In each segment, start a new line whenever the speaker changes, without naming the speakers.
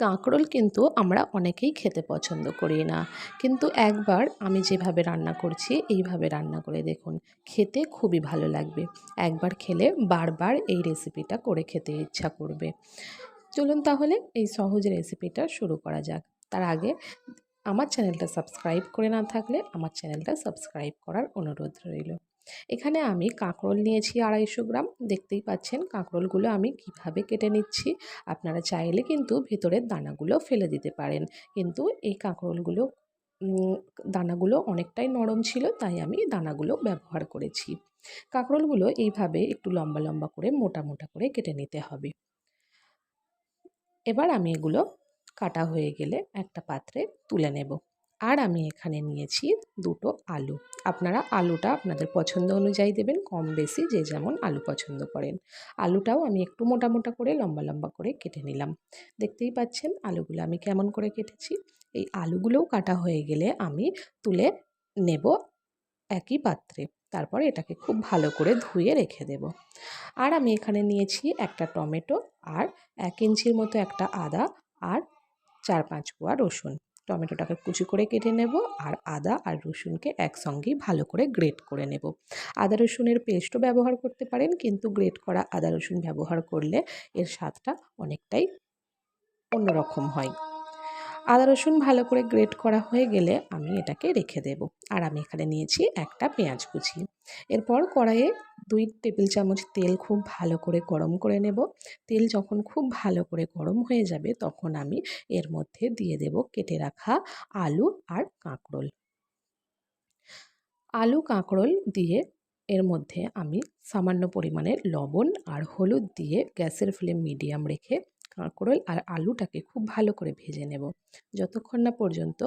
কাঁকরোল কিন্তু আমরা অনেকেই খেতে পছন্দ করি না। কিন্তু একবার আমি যেভাবে রান্না করছি, এইভাবে রান্না করে দেখুন, খেতে খুবই ভালো লাগবে। একবার খেলে বারবার এই রেসিপিটা করে খেতে ইচ্ছা করবে। চলুন তাহলে এই সহজ রেসিপিটা শুরু করা যাক। তার আগে আমার চ্যানেলটা সাবস্ক্রাইব করে না থাকলে আমার চ্যানেলটা সাবস্ক্রাইব করার অনুরোধ রইল। এখানে আমি কাঁকরোল নিয়েছি আড়াইশো গ্রাম। দেখতেই পাচ্ছেন কাঁকরোলগুলো আমি কীভাবে কেটে নিচ্ছি। আপনারা চাইলে কিন্তু ভেতরের দানাগুলো ফেলে দিতে পারেন। কিন্তু এই কাঁকরোলগুলো দানাগুলো অনেকটাই নরম ছিল, তাই আমি দানাগুলো ব্যবহার করেছি। কাঁকরোলগুলো এইভাবে একটু লম্বা লম্বা করে, মোটা মোটা করে কেটে নিতে হবে। এবার আমি এগুলো কাটা হয়ে গেলে একটা পাত্রে তুলে নেব। আর আমি এখানে নিয়েছি দুটো আলু। আপনারা আলুটা আপনাদের পছন্দ অনুযায়ী দেবেন, কম বেশি যে যেমন আলু পছন্দ করেন। আলুটাও আমি একটু মোটা মোটা করে, লম্বা লম্বা করে কেটে নিলাম। দেখতেই পাচ্ছেন আলুগুলো আমি কেমন করে কেটেছি। এই আলুগুলোও কাটা হয়ে গেলে আমি তুলে নেব একই পাত্রে। তারপরে এটাকে খুব ভালো করে ধুয়ে রেখে দেব। আর আমি এখানে নিয়েছি একটা টমেটো আর এক ইঞ্চির মতো একটা আদা আর চার পাঁচ কোয়া রসুন। টমেটোটাকে কুচি করে কেটে নেব আর আদা আর রসুনকে একসঙ্গেই ভালো করে গ্রেট করে নেব। আদা রসুনের পেস্টও ব্যবহার করতে পারেন, কিন্তু গ্রেট করা আদা রসুন ব্যবহার করলে এর স্বাদটা অনেকটাই অন্যরকম হয়। আদা রসুন ভালো করে গ্রেট করা হয়ে গেলে আমি এটাকে রেখে দেব। আর আমি এখানে নিয়েছি একটা পেঁয়াজ কুচি। এরপর কড়াইয়ে দুই টেবিল চামচ তেল খুব ভালো করে গরম করে নেব। তেল যখন খুব ভালো করে গরম হয়ে যাবে তখন আমি এর মধ্যে দিয়ে দেব কেটে রাখা আলু আর কাঁকরোল। আলু, কাঁকরোল দিয়ে এর মধ্যে আমি সামান্য পরিমাণে লবণ আর হলুদ দিয়ে গ্যাসের ফ্লেম মিডিয়াম রেখে কাঁকরোল আর আলুটাকে খুব ভালো করে ভেজে নেব। যতক্ষণ না পর্যন্ত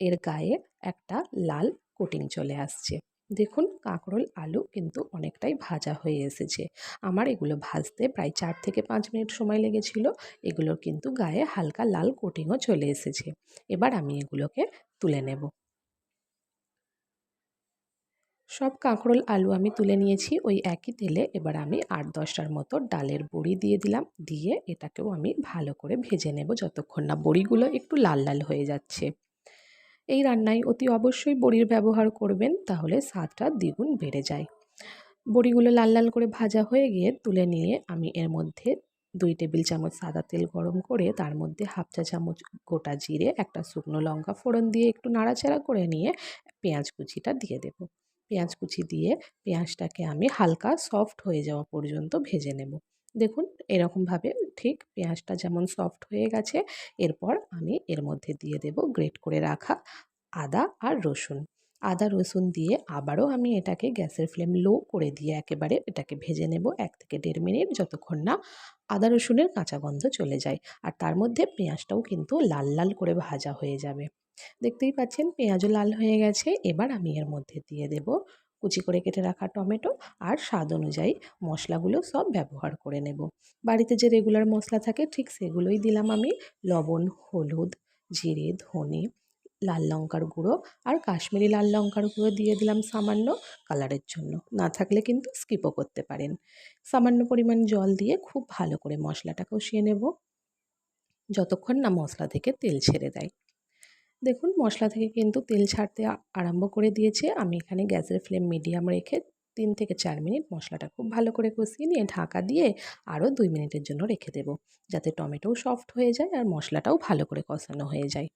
এর গায়ে একটা লাল কোটিং চলে আসছে। দেখুন, কাঁকরোল, আলু কিন্তু অনেকটাই ভাজা হয়ে এসেছে। আমার এগুলো ভাজতে প্রায় চার থেকে পাঁচ মিনিট সময় লেগেছিল। এগুলোর কিন্তু গায়ে হালকা লাল কোটিংও চলে এসেছে। এবার আমি এগুলোকে তুলে নেব। সব কাঁকরোল, আলু আমি তুলে নিয়েছি। ওই একই তেলে এবার আমি আট দশটার মতো ডালের বড়ি দিয়ে দিলাম। দিয়ে এটাকেও আমি ভালো করে ভেজে নেব যতক্ষণ না বড়িগুলো একটু লাল লাল হয়ে যাচ্ছে। এই রান্নায় অতি অবশ্যই বড়ির ব্যবহার করবেন, তাহলে স্বাদটা দ্বিগুণ বেড়ে যায়। বড়িগুলো লাল লাল করে ভাজা হয়ে গিয়ে তুলে নিয়ে আমি এর মধ্যে দুই টেবিল চামচ সাদা তেল গরম করে তার মধ্যে হাফ চা চামচ গোটা জিরে, একটা শুকনো লঙ্কা ফোড়ন দিয়ে একটু নাড়াচাড়া করে নিয়ে পেঁয়াজ কুচিটা দিয়ে দেব। পেঁয়াজ কুচি দিয়ে পেঁয়াজটাকে আমি হালকা সফট হয়ে যাওয়া পর্যন্ত ভেজে নেব। দেখুন, এরকমভাবে ঠিক পেঁয়াজটা যেমন সফট হয়ে গেছে, এরপর আমি এর মধ্যে দিয়ে দেব গ্রেট করে রাখা আদা আর রসুন। আদা, রসুন দিয়ে আবারও আমি এটাকে গ্যাসের ফ্লেম লো করে দিয়ে একেবারে এটাকে ভেজে নেব এক থেকে দেড় মিনিট যতক্ষণ না আদা, রসুনের কাঁচা গন্ধ চলে যায়। আর তার মধ্যে পেঁয়াজটাও কিন্তু লাল লাল করে ভাজা হয়ে যাবে। দেখতেই পাচ্ছেন, পেঁয়াজও লাল হয়ে গেছে। এবার আমি এর মধ্যে দিয়ে দেব কুচি করে কেটে রাখা টমেটো আর স্বাদ অনুযায়ী মশলাগুলো সব ব্যবহার করে নেব। বাড়িতে যে রেগুলার মশলা থাকে ঠিক সেগুলোই দিলাম আমি। লবণ, হলুদ, জিরে, ধনে, লাল লঙ্কার গুঁড়ো আর কাশ্মীরি লাল লঙ্কার গুঁড়ো দিয়ে দিলাম সামান্য কালারের জন্য। না থাকলে কিন্তু স্কিপও করতে পারেন। সামান্য পরিমাণ জল দিয়ে খুব ভালো করে মশলাটা কষিয়ে নেব। যতক্ষণ না মশলা থেকে তেল ছেড়ে দেয়। দেখুন, মশলা থেকে কিন্তু তেল ছাড়তে আরম্ভ করে দিয়েছে। আমি এখানে গ্যাসের ফ্লেম মিডিয়াম রেখে তিন থেকে চার মিনিট মশলাটা খুব ভালো করে কষিয়ে নিয়ে ঢাকা দিয়ে আরও দুই মিনিটের জন্য রেখে দেবো, যাতে টমেটোও সফট হয়ে যায় আর মশলাটাও ভালো করে কষানো হয়ে যায়।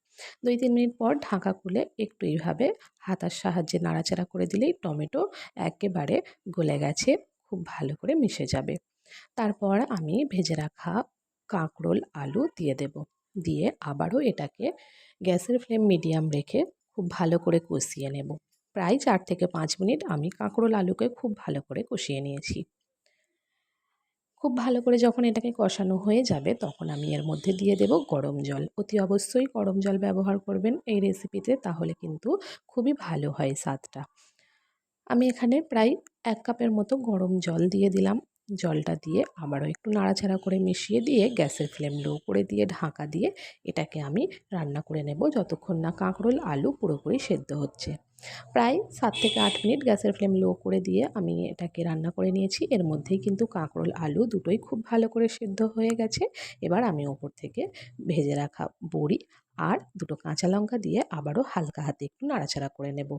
দুই তিন মিনিট পর ঢাকা খুলে একটু এইভাবে হাতার সাহায্যে নাড়াচাড়া করে দিলেই টমেটো একেবারে গলে গেছে, খুব ভালো করে মিশে যাবে। তারপর আমি ভেজে রাখা কাঁকরোল, আলু দিয়ে দেব। দিয়ে আবারও এটাকে গ্যাসের ফ্লেম মিডিয়াম রেখে খুব ভালো করে কষিয়ে নেব। প্রায় চার থেকে পাঁচ মিনিট আমি কাঁকরোল আলুকে খুব ভালো করে কষিয়ে নিয়েছি। খুব ভালো করে যখন এটাকে কষানো হয়ে যাবে তখন আমি এর মধ্যে দিয়ে দেব গরম জল। অতি অবশ্যই গরম জল ব্যবহার করবেন এই রেসিপিতে তাহলে কিন্তু খুবই ভালো হয় স্বাদটা। আমি এখানে প্রায় এক কাপের মতো গরম জল দিয়ে দিলাম। জলটা দিয়ে আবারও একটু নাড়াচাড়া করে মিশিয়ে দিয়ে গ্যাসের ফ্লেম লো করে দিয়ে ঢাকা দিয়ে এটাকে আমি রান্না করে নেব যতক্ষণ না কাঁকরোল, আলু পুরোপুরি সেদ্ধ হচ্ছে। প্রায় সাত থেকে আট মিনিট গ্যাসের ফ্লেম লো করে দিয়ে আমি এটাকে রান্না করে নিয়েছি। এর মধ্যেই কিন্তু কাঁকরোল, আলু দুটোই খুব ভালো করে সেদ্ধ হয়ে গেছে। এবার আমি ওপর থেকে ভেজে রাখা বড়ি আর দুটো কাঁচা লঙ্কা দিয়ে আবারও হালকা হাতে একটু নাড়াচাড়া করে নেব।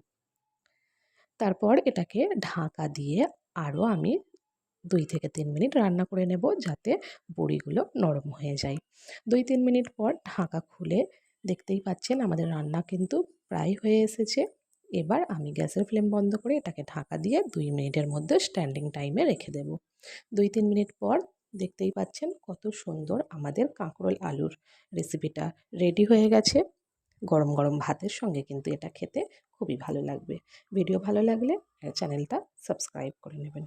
তারপর এটাকে ঢাকা দিয়ে আরও আমি দুই থেকে তিন মিনিট রান্না করে নেব যাতে বড়িগুলো নরম হয়ে যায়। দুই তিন মিনিট পর ঢাকা খুলে দেখতেই পাচ্ছেন আমাদের রান্না কিন্তু প্রায় হয়ে এসেছে। এবার আমি গ্যাসের ফ্লেম বন্ধ করে এটাকে ঢাকা দিয়ে দুই মিনিটের মধ্যে স্ট্যান্ডিং টাইমে রেখে দেব। দুই তিন মিনিট পর দেখতেই পাচ্ছেন কত সুন্দর আমাদের কাঁকরোল আলুর রেসিপিটা রেডি হয়ে গেছে। গরম গরম ভাতের সঙ্গে কিন্তু এটা খেতে খুবই ভালো লাগবে। ভিডিও ভালো লাগলে চ্যানেলটা সাবস্ক্রাইব করে নেবেন।